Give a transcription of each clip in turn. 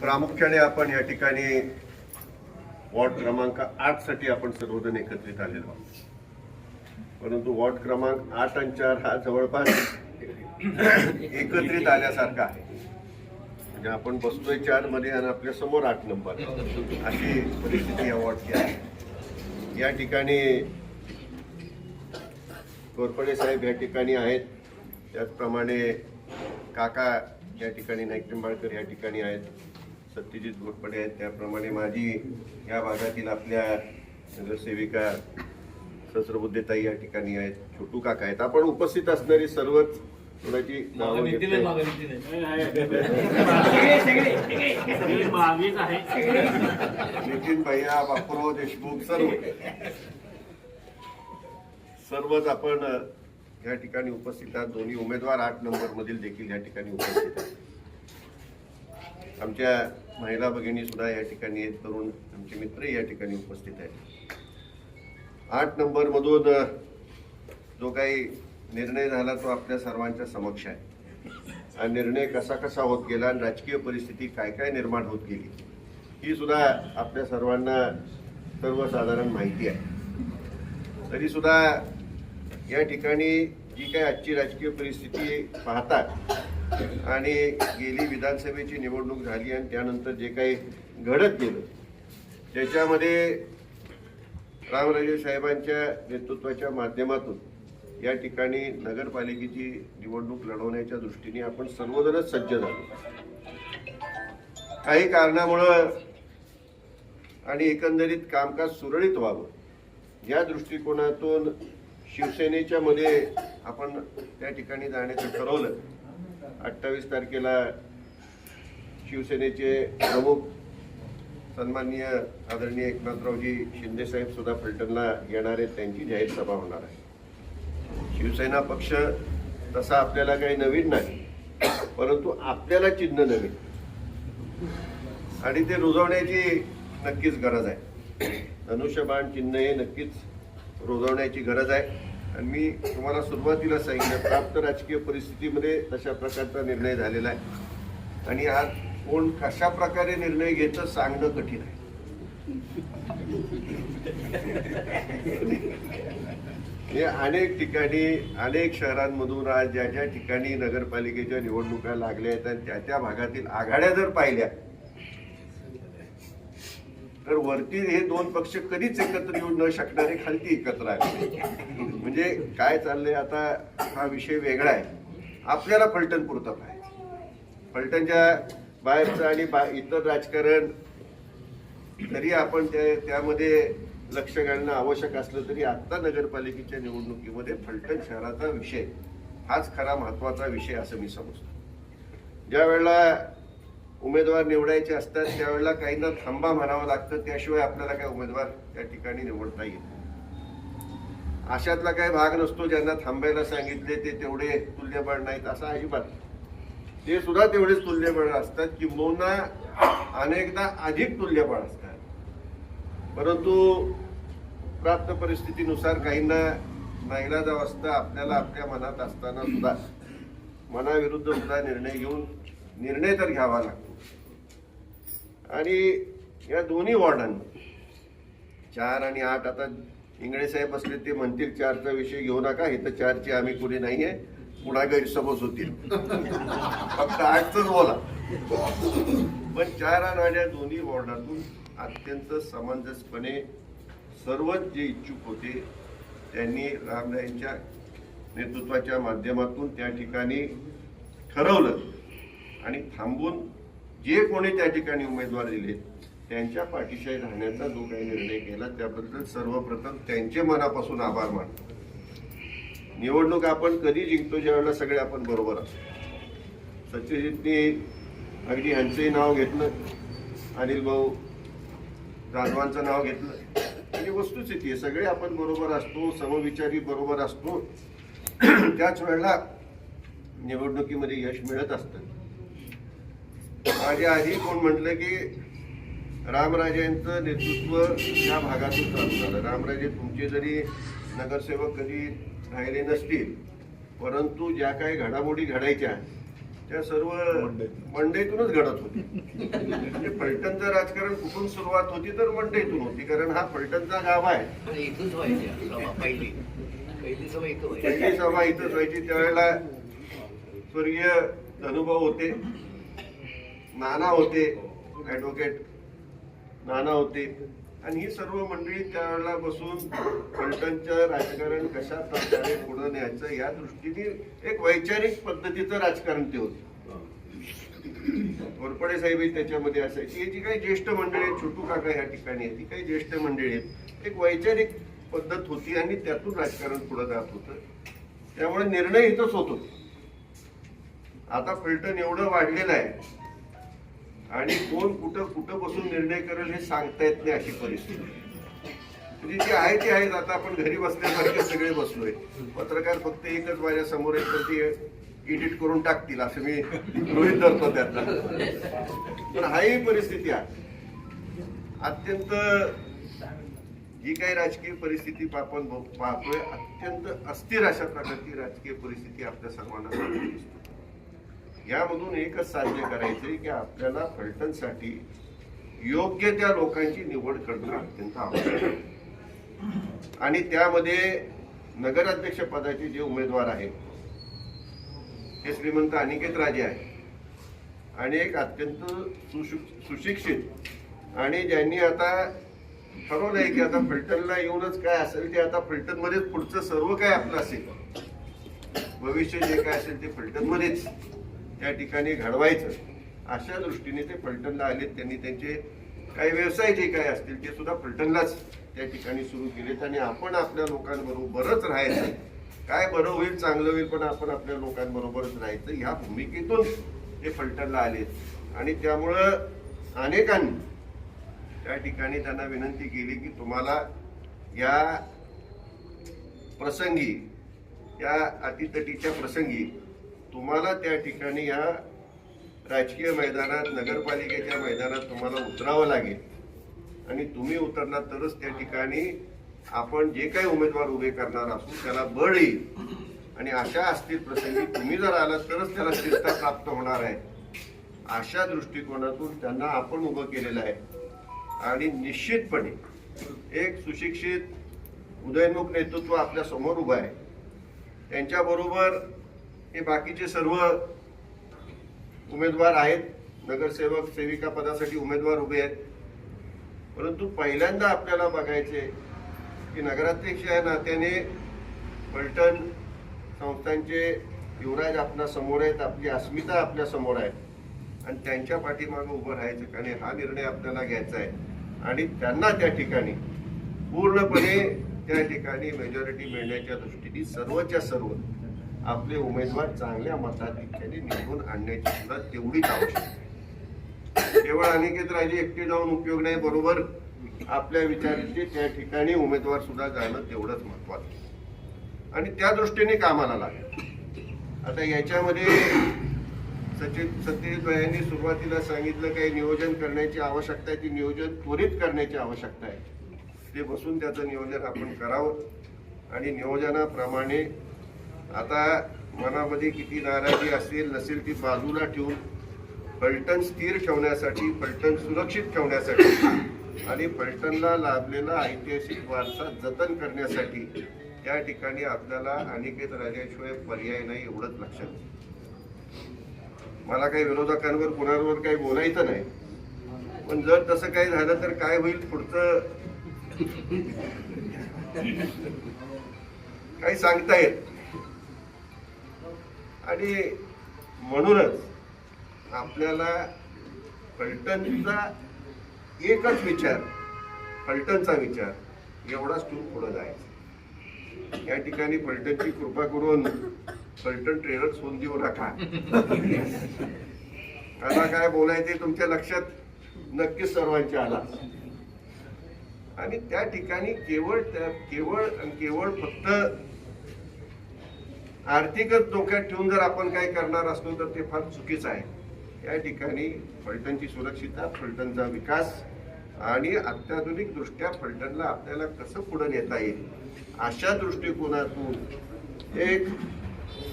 प्रामुख्याने आपण या ठिकाणी वॉर्ड क्रमांक आठसाठी आपण सर्वजण एकत्रित आलेलो आहोत. परंतु वॉर्ड क्रमांक आठ आणि चार हा जवळपास एकत्रित आल्यासारखा आहे. म्हणजे आपण बसतोय चारमध्ये आणि आपल्यासमोर आठ नंबर. अशी परिस्थिती या वॉर्डची आहे. या ठिकाणी गोरपडे साहेब या ठिकाणी आहेत. त्याचप्रमाणे काका या ठिकाणी नाईकटिंबाळकर या ठिकाणी आहेत. सत्यजित घोरपडे आहेत. त्याप्रमाणे माझी या भागातील आपल्या नगरसेविका सहस्रबुद्धेताई या ठिकाणी आहेत. छोटू काका आहेत. आपण उपस्थित असणारी सर्वच कोणाची नावं नितीन भैया बापूराव देशमुख सर्व. सर्वच आपण या ठिकाणी उपस्थित आहात. दोन्ही उमेदवार आठ नंबर मधील देखील या ठिकाणी उपस्थित आहेत. आमच्या महिला भगिनी सुद्धा या ठिकाणी आहेत तरुण आमचे मित्र या ठिकाणी उपस्थित आहेत. आठ नंबर मधून जो काही निर्णय झाला तो आपल्या सर्वांच्या समक्ष आहे. हा निर्णय कसा कसा होत गेला आणि राजकीय परिस्थिती काय काय निर्माण होत गेली ही सुद्धा आपल्या सर्वांना सर्वसाधारण माहिती आहे. तरी सुद्धा या ठिकाणी जी काही आजची राजकीय परिस्थिती पाहतात आणि गेली विधानसभेची निवडणूक झाली आणि त्यानंतर जे काही घडत गेलं त्याच्यामध्ये रामराजे साहेबांच्या नेतृत्वाच्या माध्यमातून या ठिकाणी नगरपालिकेची निवडणूक लढवण्याच्या दृष्टीने आपण सर्वजणच सज्ज झालो. काही कारणामुळं आणि एकंदरीत कामकाज सुरळीत व्हावं या दृष्टिकोनातून शिवसेनेच्या मध्ये आपण त्या ठिकाणी जाण्याचं ठरवलं. अठ्ठावीस तारखेला शिवसेनेचे प्रमुख सन्माननीय आदरणीय एकनाथरावजी शिंदे साहेब सुद्धा फलटणला येणार आहेत. त्यांची जाहीर सभा होणार आहे. शिवसेना पक्ष तसा आपल्याला काही नवीन नाही परंतु आपल्याला चिन्ह नवीन. आणि ते रुजवण्याची नक्कीच गरज आहे. धनुष्यबाण चिन्ह हे नक्कीच रुजवण्याची गरज आहे. आणि मी तुम्हाला सुरुवातीला सांगितलं प्राप्त राजकीय परिस्थितीमध्ये तशा प्रकारचा निर्णय झालेला आहे. आणि आज कोण कशा प्रकारे निर्णय घेतं सांगणं कठीण आहे. हे अनेक ठिकाणी अनेक शहरांमधून आज ज्या ज्या ठिकाणी नगरपालिकेच्या निवडणुका लागल्या आहेत आणि त्या त्या भागातील आघाड्या जर पाहिल्या तर वरती हे दोन पक्ष कधीच एकत्र येऊ न शकणारे खालती एकत्र आले म्हणजे काय चाललंय आता हा विषय वेगळा आहे. आपल्याला फलटण पुरता पाहिजे फलटणच्या बाहेरचं आणि बा इतर राजकारण तरी आपण त्या त्यामध्ये लक्ष घालणं आवश्यक असलं तरी आत्ता नगरपालिकेच्या निवडणुकीमध्ये फलटण शहराचा विषय हाच खरा महत्त्वाचा विषय असं मी समजतो. ज्या वेळेला उमेदवार निवडायचे असतात त्यावेळेला काहींना थांबा म्हणावं लागतं. त्याशिवाय आपल्याला काय उमेदवार त्या ठिकाणी निवडता येत नाही. अशातला काही भाग नसतो ज्यांना थांबायला सांगितले ते तेवढे तुल्यबळ नाहीत असा अजिबात ते सुद्धा तेवढेच तुल्यबळ असतात किंबहुना अनेकदा अधिक तुल्यबळ असतात. परंतु प्राप्त परिस्थितीनुसार काहींना नाईलाज असतं आपल्याला आपल्या मनात असताना सुद्धा मनाविरुद्ध सुद्धा निर्णय घेऊन निर्णय तर घ्यावा लागतो. आणि या दोन्ही वॉर्डांमध्ये चार आणि आठ आता इंगळे साहेब असले ते म्हणतील चारचा विषय घेऊ नका इथं चारची आम्ही कुणी नाही आहे पुन्हा गैरसमज होतील. फक्त आठच बोला. पण चार आणि आठ या दोन्ही वॉर्डातून अत्यंत समंजसपणे सर्वच जे इच्छुक होते त्यांनी रामरायांच्या नेतृत्वाच्या माध्यमातून त्या ठिकाणी ठरवलं आणि थांबून जे कोणी त्या ठिकाणी उमेदवार दिले त्यांच्या पाठीशाही राहण्याचा जो काही निर्णय केला त्याबद्दल सर्वप्रथम त्यांचे मनापासून आभार मानतो. निवडणूक आपण कधी जिंकतो ज्यावेळेला सगळे आपण बरोबर असतो. सत्यजितनी अगदी ह्यांचंही नाव घेतलं अनिल भाऊ जाधवांचं नाव घेतलं. म्हणजे आणि वस्तुस्थिती आहे सगळे आपण बरोबर असतो समविचारी बरोबर असतो. त्याच वेळेला निवडणुकीमध्ये यश मिळत असतं. माझ्या आधी कोण म्हटलं की रामराजेंचं नेतृत्व या भागातून चालू झालं. रामराजे तुमचे जरी नगरसेवक कधी राहिले नसतील परंतु ज्या काही घडामोडी घडायच्या त्या सर्व मंडईतूनच. घडत होती म्हणजे फलटणचं राजकारण कुठून सुरुवात होती तर मंडईतून होती कारण हा फलटणचा गाव आहे. पहिली सभा इथंच व्हायची. त्यावेळेला स्वर्गीय धनुभाऊ होते. नाना होते ॲडव्होकेट नाना होते. आणि ही सर्व मंडळी त्यावेळेला बसून फलटणचं राजकारण कशा प्रकारे पुढे न्यायचं या दृष्टीने एक वैचारिक पद्धतीचं राजकारण ते होतं. घोरपडे साहेबही त्याच्यामध्ये असायची. ही जी काही ज्येष्ठ मंडळी आहेत छोटू काका या ठिकाणी आहेत ती काही ज्येष्ठ मंडळी आहेत एक वैचारिक पद्धत होती आणि त्यातून राजकारण पुढे जात होतं. त्यामुळे निर्णय इथंच होत होते. आता फलटण एवढं वाढलेलं आहे आणि कोण कुठं कुठं बसून निर्णय करेल हे सांगता येत नाही अशी परिस्थिती. म्हणजे जे आहे ते आहेत आता आपण घरी बसल्यासारखे सगळे बसलोय. पत्रकार फक्त एकच माझ्यासमोर एक तर ते एडिट करून टाकतील असं मी गृहित धरतो त्यातला पण हाही परिस्थिती आहे. अत्यंत जी काही राजकीय परिस्थिती आपण पाहतोय अत्यंत अस्थिर अशा प्रकारची राजकीय परिस्थिती आपल्या सर्वांना दिसतो. यामधून एकच साध्य करायचंय की आपल्याला फलटणसाठी योग्य त्या लोकांची निवड करणं अत्यंत आवश्यक आहे. आणि त्यामध्ये नगराध्यक्ष पदाचे जे उमेदवार आहेत हे श्रीमंत अनिकेत राजे आहे आणि एक अत्यंत सुशिक्षित आणि ज्यांनी आता ठरवलंय की आता फलटणला येऊनच काय असेल ते आता फलटणमध्येच पुढचं सर्व काय आपलं असेल. भविष्य जे काय असेल ते फलटणमध्येच. त्या ठिकाणी घडवायचं अशा दृष्टीने ते फलटणला आलेत. त्यांनी त्यांचे काही व्यवसाय जे काय असतील ते सुद्धा फलटणलाच त्या ठिकाणी सुरू केलेत. आणि आपण आपल्या लोकांबरोबरच राहायचं. काय बरं होईल चांगलं होईल पण आपण आपल्या लोकांबरोबरच राहायचं. ह्या भूमिकेतून ते फलटणला आलेत. आणि त्यामुळं अनेकांनी त्या ठिकाणी त्यांना विनंती केली की तुम्हाला या प्रसंगी या अतितटीच्या प्रसंगी तुम्हाला त्या ठिकाणी या राजकीय मैदानात नगरपालिकेच्या मैदानात तुम्हाला उतरावं लागेल. आणि तुम्ही उतरणार तरच त्या ठिकाणी आपण जे काही उमेदवार उभे करणार असू त्याला बळ येईल. आणि अशा असतील प्रसंगी तुम्ही जर आलात तरच त्याला स्थिरता प्राप्त होणार आहे. अशा दृष्टिकोनातून त्यांना आपण उभं केलेलं आहे. आणि निश्चितपणे एक सुशिक्षित उदयनमुख नेतृत्व आपल्यासमोर उभं आहे. त्यांच्याबरोबर हे बाकीचे सर्व उमेदवार आहेत. नगरसेवक सेविका पदासाठी उमेदवार उभे आहेत. परंतु पहिल्यांदा आपल्याला बघायचे की नगराध्यक्ष या नात्याने पलटण संस्थांचे युवराज आपल्यासमोर आहेत. आपली अस्मिता आपल्यासमोर आहेत. आणि त्यांच्या पाठीमागं उभं राहायचं आणि हा निर्णय आपल्याला घ्यायचा आहे. आणि त्यांना त्या ठिकाणी पूर्णपणे त्या ठिकाणी मेजॉरिटी मिळण्याच्या दृष्टीने सर्वच्या सर्व आपले उमेदवार चांगल्या मताधिक्याने निवडून आणण्याची सुद्धा तेवढीच आवश्यक केवळ अनिकेत राजे एकटे जाऊन उपयोग नाही बरोबर? आपल्या विचारांचे त्या ठिकाणी उमेदवार सुद्धा जाणं तेवढंच महत्वाचं आणि त्या दृष्टीने कामाला लागेल. आता याच्यामध्ये सचिन सत्यजित यांनी सुरुवातीला सांगितलं काही नियोजन करण्याची आवश्यकता आहे. ती नियोजन त्वरित करण्याची आवश्यकता आहे. ते बसून त्याचं नियोजन आपण करावं. आणि नियोजनाप्रमाणे आता मनामध्ये किती नाराजी असेल नसेल ती बाजूला ठेवून पलटण स्थिर ठेवण्यासाठी पलटण सुरक्षित ठेवण्यासाठी आणि पलटणला लाभलेला ऐतिहासिक वारसा जतन करण्यासाठी त्या ठिकाणी आपल्याला अनिकेत राजाशिवाय पर्याय नाही एवढंच लक्षात मला काही विरोधकांवर कुणावर काही बोलायचं नाही. पण जर तसं काही झालं तर काय होईल पुढचं? काही सांगता येत. आणि म्हणूनच आपल्याला फलटणचा एकच विचार फलटणचा विचार एवढाच तू पुढं जायचं. या ठिकाणी फलटणची कृपा करून फलटण ट्रेनर सोन देऊ नका. आता काय बोलायचे तुमच्या लक्षात नक्कीच सर्वांच्या आला. आणि त्या ठिकाणी केवळ त्या केवळ आणि केवळ फक्त आर्थिकच डोक्यात ठेवून जर आपण काय करणार असलो तर ते फार चुकीचं आहे. या ठिकाणी फलटणची सुरक्षितता फलटणचा विकास आणि अत्याधुनिक दृष्ट्या फलटणला आपल्याला कसं पुढे नेता येईल? अशा दृष्टिकोनातून एक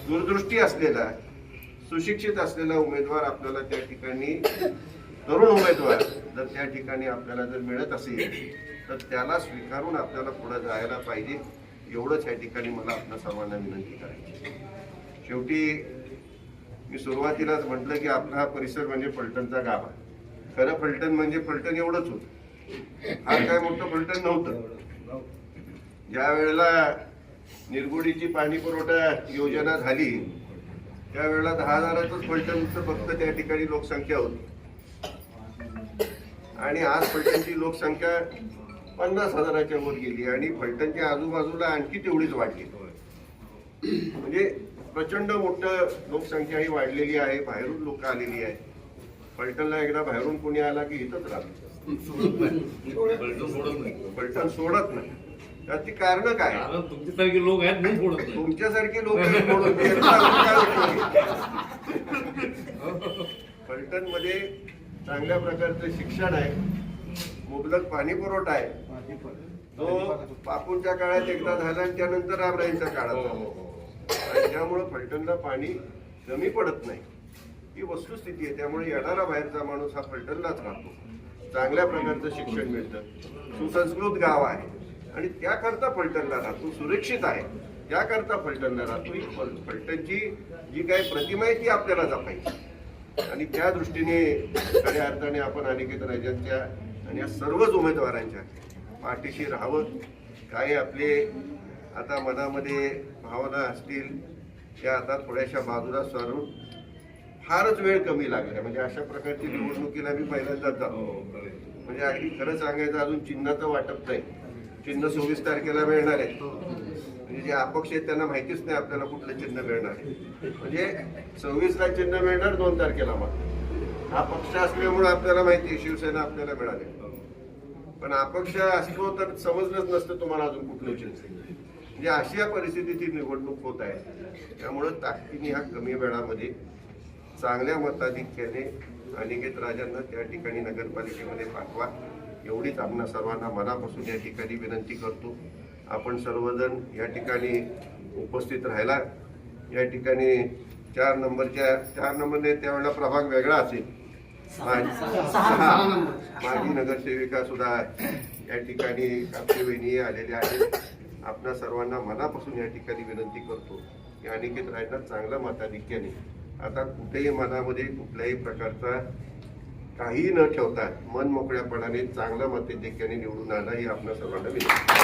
दूरदृष्टी असलेला सुशिक्षित असलेला उमेदवार आपल्याला त्या ठिकाणी तरुण उमेदवार जर त्या ठिकाणी आपल्याला जर मिळत असेल तर त्याला स्वीकारून आपल्याला पुढे जायला पाहिजे. एवढंच या ठिकाणी मला आपल्या सर्वांना विनंती करायची शेवटी मी सुरुवातीलाच म्हटलं की आपला हा परिसर म्हणजे फलटणचा गाव आहे खरं फलटण म्हणजे फलटण एवढंच होतं. फार काय मोठं फलटण नव्हतं. ज्या वेळेला निर्गुडीची पाणी पुरवठा योजना झाली त्यावेळेला दहा हजारातच फलटणचं फक्त त्या ठिकाणी लोकसंख्या होती. आणि आज फलटणची लोकसंख्या पन्नास हजाराच्या वर गेली आणि फलटणच्या आजूबाजूला आणखी तेवढीच वाढली. म्हणजे प्रचंड मोठं लोकसंख्या ही वाढलेली आहे बाहेरून लोक आलेली आहे फलटणला एकदा बाहेरून कोणी आला की इथंच राहतो. सोडत नाही पलटून सोडत नाही फलटण सोडत नाही. त्याची कारण काय? तुमच्यासारखे लोक आहेत तुमच्यासारखे लोक बोलून त्यांचा काय उपयोग आहे? फलटणमध्ये चांगल्या प्रकारचं शिक्षण आहे मुबलक पाणी पुरवठा आहे. तो बापूंच्या काळात एकदा झाला आणि त्यानंतर रामरायांच्या काळात झाला आणि त्यामुळं फलटणला पाणी कमी पडत नाही. ही वस्तुस्थिती आहे. त्यामुळे येणारा बाहेरचा माणूस हा फलटणलाच राहतो. चांगल्या प्रकारचं शिक्षण मिळतं. सुसंस्कृत गाव आहे. आणि त्याकरता फलटणला राहतो. सुरक्षित आहे. त्याकरता फलटणला राहतो. ही फल- फलटणची जी काही प्रतिमा आहे ती आपल्याला जपायची आणि त्या दृष्टीने खऱ्या अर्थाने आपण अनिकेत राजांच्या आणि या सर्वच उमेदवारांच्या पाठीशी राहावं. काही आपले आता मनामध्ये भावना असतील त्या आता थोड्याशा बाजूला सारून फारच वेळ कमी लागला म्हणजे अशा प्रकारची निवडणुकीला मी पहिल्यांदाच जातो. हो. म्हणजे अगदी खरं सांगायचं अजून चिन्हाचं वाटप नाही. चिन्ह सव्वीस तारखेला मिळणार आहे. म्हणजे जे अपक्ष आहेत त्यांना माहितीच नाही आपल्याला कुठलं चिन्ह मिळणार आहे. म्हणजे सव्वीस ला चिन्ह मिळणार दोन तारखेला मग हा पक्ष असल्यामुळे आपल्याला माहिती आहे शिवसेना आपल्याला मिळाली. पण अपक्ष असलो तर समजलंच नसतं तुम्हाला अजून कुठलं चिन्ह आहे. म्हणजे अशी या निवडणूक होत आहे. त्यामुळं ताकदीने ह्या कमी वेळामध्ये चांगल्या मताधिक्याने अनिकेत राजांना त्या ठिकाणी नगरपालिकेमध्ये पाठवा. एवढीच आपणा सर्वांना मनापासून या ठिकाणी विनंती करतो. आपण सर्वजण या ठिकाणी उपस्थित राहिला या ठिकाणी चार नंबरच्या चार नंबरने त्यावेळेला प्रभाग वेगळा असेल. माझी नगरसेविका सुद्धा या ठिकाणी कापसे वहिनी आलेल्या आहेत. आपणा सर्वांना मनापासून या ठिकाणी विनंती करतो की अनिकेत रायना चांगल्या मताधिक्याने आता कुठेही मनामध्ये कुठल्याही प्रकारचा काही न ठेवता मन मोकळ्यापणाने चांगल्या मताधिक्याने निवडून आणा ही आपल्या सर्वांना विनंती.